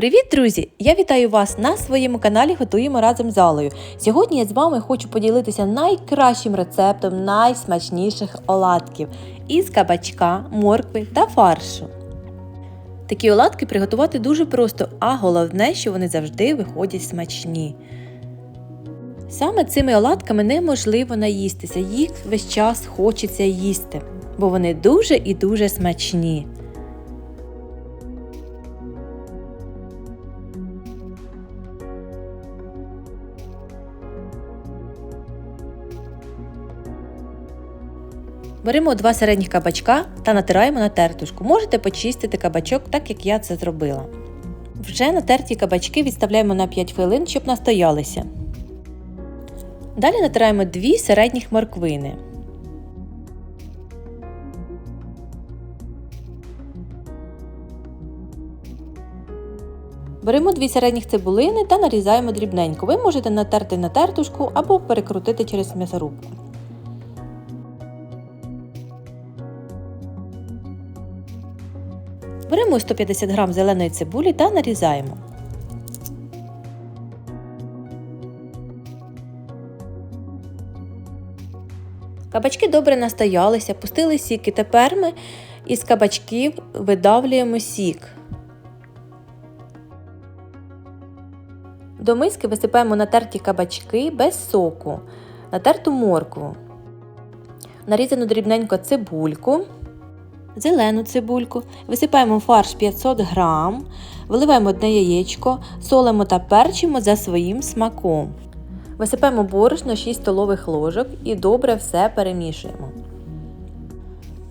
Привіт, друзі! Я вітаю вас на своєму каналі Готуємо разом з Алою. Сьогодні я з вами хочу поділитися найкращим рецептом найсмачніших оладків із кабачка, моркви та фаршу. Такі оладки приготувати дуже просто, а головне, що вони завжди виходять смачні. Саме цими оладками неможливо наїстися, їх весь час хочеться їсти, бо вони дуже і дуже смачні. Беремо два середніх кабачка та натираємо на тертушку. Можете почистити кабачок, так як я це зробила. Вже натерті кабачки відставляємо на 5 хвилин, щоб настоялися. Далі натираємо дві середніх морквини. Беремо дві середніх цибулини та нарізаємо дрібненько. Ви можете натерти на тертушку або перекрутити через м'ясорубку. Беремо 150 г зеленої цибулі та нарізаємо. Кабачки добре настоялися, пустили сік і тепер ми із кабачків видавлюємо сік. До миски висипаємо натерті кабачки без соку, натерту моркву, нарізану дрібненько цибульку зелену цибульку, висипаємо фарш 500 г, виливаємо одне яєчко, солимо та перчимо за своїм смаком. Висипаємо борошно 6 столових ложок і добре все перемішуємо.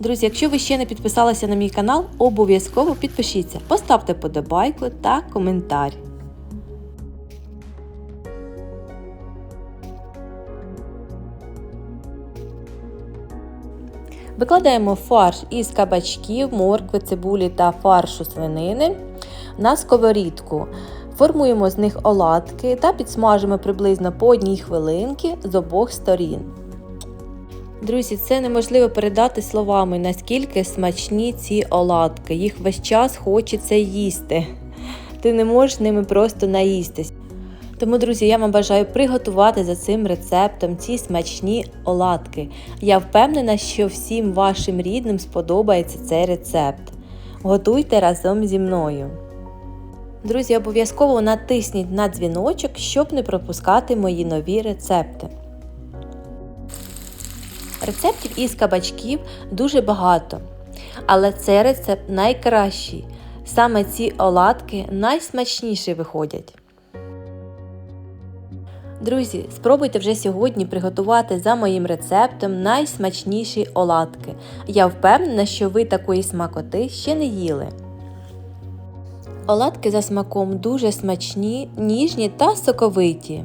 Друзі, якщо ви ще не підписалися на мій канал, обов'язково підпишіться, поставте подобайку та коментар. Викладаємо фарш із кабачків, моркви, цибулі та фаршу свинини на сковорідку. Формуємо з них оладки та підсмажимо приблизно по одній хвилинки з обох сторін. Друзі, це неможливо передати словами, наскільки смачні ці оладки. Їх весь час хочеться їсти. Ти не можеш ними просто наїстись. Тому, друзі, я вам бажаю приготувати за цим рецептом ці смачні оладки. Я впевнена, що всім вашим рідним сподобається цей рецепт. Готуйте разом зі мною. Друзі, обов'язково натисніть на дзвіночок, щоб не пропускати мої нові рецепти. Рецептів із кабачків дуже багато. Але цей рецепт найкращий. Саме ці оладки найсмачніші виходять. Друзі, спробуйте вже сьогодні приготувати за моїм рецептом найсмачніші оладки. Я впевнена, що ви такої смакоти ще не їли. Оладки за смаком дуже смачні, ніжні та соковиті.